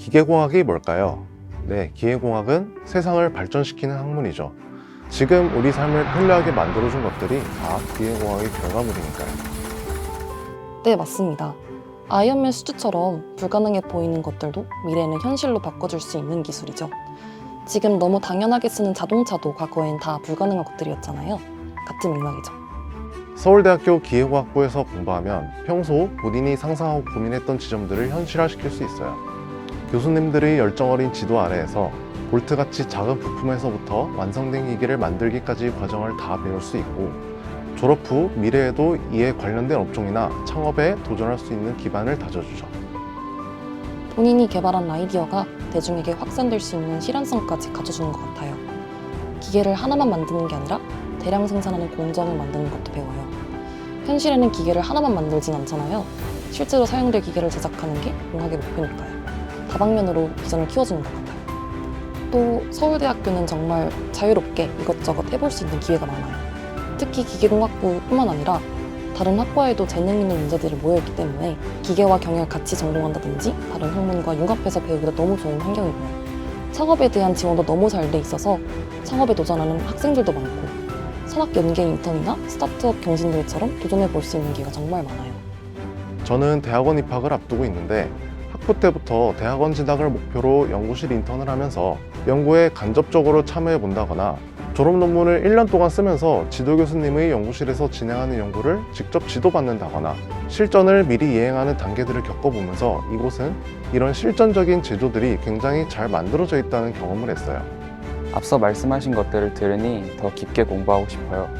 기계공학이 뭘까요? 네, 기계공학은 세상을 발전시키는 학문이죠. 지금 우리 삶을 편리하게 만들어준 것들이 다 기계공학의 결과물이니까요. 네, 맞습니다. 아이언맨 수트처럼 불가능해 보이는 것들도 미래에는 현실로 바꿔줄 수 있는 기술이죠. 지금 너무 당연하게 쓰는 자동차도 과거엔 다 불가능한 것들이었잖아요. 같은 맥락이죠. 서울대학교 기계공학부에서 공부하면 평소 본인이 상상하고 고민했던 지점들을 현실화시킬 수 있어요. 교수님들의 열정 어린 지도 아래에서 볼트같이 작은 부품에서부터 완성된 기계를 만들기까지 과정을 다 배울 수 있고 졸업 후 미래에도 이에 관련된 업종이나 창업에 도전할 수 있는 기반을 다져주죠. 본인이 개발한 아이디어가 대중에게 확산될 수 있는 실현성까지 갖춰주는 것 같아요. 기계를 하나만 만드는 게 아니라 대량 생산하는 공정을 만드는 것도 배워요. 현실에는 기계를 하나만 만들진 않잖아요. 실제로 사용될 기계를 제작하는 게 공학의 목표니까요. 다방면으로 비전을 키워주는 것 같아요. 또 서울대학교는 정말 자유롭게 이것저것 해볼 수 있는 기회가 많아요. 특히 기계공학부뿐만 아니라 다른 학과에도 재능 있는 인재들이 모여있기 때문에 기계와 경영을 같이 전공한다든지 다른 학문과 융합해서 배우기도 너무 좋은 환경이고요. 창업에 대한 지원도 너무 잘 돼 있어서 창업에 도전하는 학생들도 많고 산학 연계 인턴이나 스타트업 경진들처럼 도전해 볼 수 있는 기회가 정말 많아요. 저는 대학원 입학을 앞두고 있는데 학부 때부터 대학원 진학을 목표로 연구실 인턴을 하면서 연구에 간접적으로 참여해 본다거나 졸업 논문을 1년 동안 쓰면서 지도 교수님의 연구실에서 진행하는 연구를 직접 지도받는다거나 실전을 미리 이행하는 단계들을 겪어보면서 이곳은 이런 실전적인 제조들이 굉장히 잘 만들어져 있다는 경험을 했어요. 앞서 말씀하신 것들을 들으니 더 깊게 공부하고 싶어요.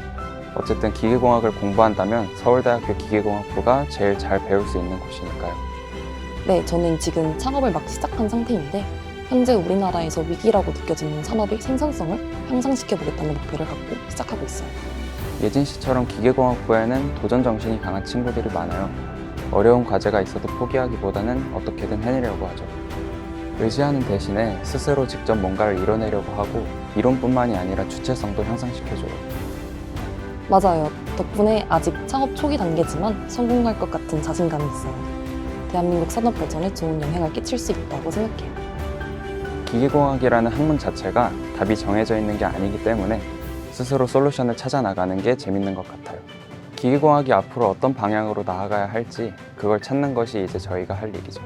어쨌든 기계공학을 공부한다면 서울대학교 기계공학부가 제일 잘 배울 수 있는 곳이니까요. 네, 저는 지금 창업을 막 시작한 상태인데 현재 우리나라에서 위기라고 느껴지는 산업의 생산성을 향상시켜 보겠다는 목표를 갖고 시작하고 있어요. 예진 씨처럼 기계공학부에는 도전 정신이 강한 친구들이 많아요. 어려운 과제가 있어도 포기하기보다는 어떻게든 해내려고 하죠. 의지하는 대신에 스스로 직접 뭔가를 이뤄내려고 하고 이론뿐만이 아니라 주체성도 향상시켜줘요. 맞아요. 덕분에 아직 창업 초기 단계지만 성공할 것 같은 자신감이 있어요. 대한민국 산업 발전에 좋은 영향을 끼칠 수 있다고 생각해요. 기계공학이라는 학문 자체가 답이 정해져 있는 게 아니기 때문에 스스로 솔루션을 찾아 나가는 게 재밌는 것 같아요. 기계공학이 앞으로 어떤 방향으로 나아가야 할지 그걸 찾는 것이 이제 저희가 할 일이죠.